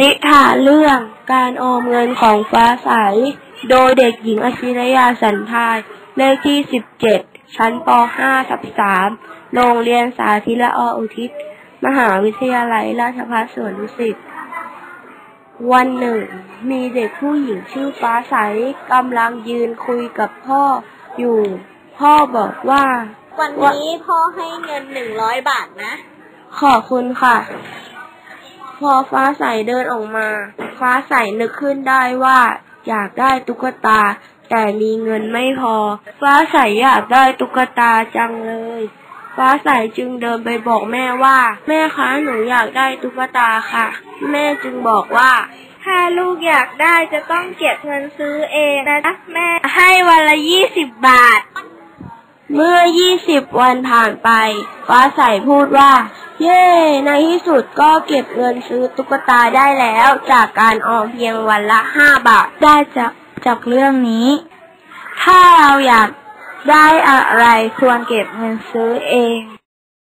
นิทานเรื่องการออมเงินของฟ้าใส โดยเด็กหญิงอชิรยาสันทาย เลขที่ 17 ชั้นป .5 ทับ3โรงเรียนสาธิตละออุทิศ มหาวิทยาลัยราชภัฏสวนดุสิต วันหนึ่ง มีเด็กผู้หญิงชื่อฟ้าใสกำลังยืนคุยกับพ่ออยู่ พ่อบอกว่า วันนี้พ่อให้เงินหนึ่งร้อยบาทนะ ขอบคุณค่ะ พอฟ้าใสเดินออกมา ฟ้าใสนึกขึ้นได้ว่า อยากได้ตุ๊กตา แต่มีเงินไม่พอ ฟ้าใสอยากได้ตุ๊กตาจังเลย ฟ้าใสจึงเดินไปบอกแม่ว่า แม่คะหนูอยากได้ตุ๊กตาค่ะ แม่จึงบอกว่า ถ้าลูกอยากได้จะต้องเก็บเงินซื้อเองนะแม่ให้วันละยี่สิบบาท เมื่อ20วันผ่านไป ฟ้าใสพูดว่า เย้ ในที่สุดก็เก็บเงินซื้อตุ๊กตาได้แล้ว จากการออมเพียงวันละห้าบาท ได้จากจากเรื่องนี้ ถ้าเราอยากได้อะไรควรเก็บเงินซื้อเอง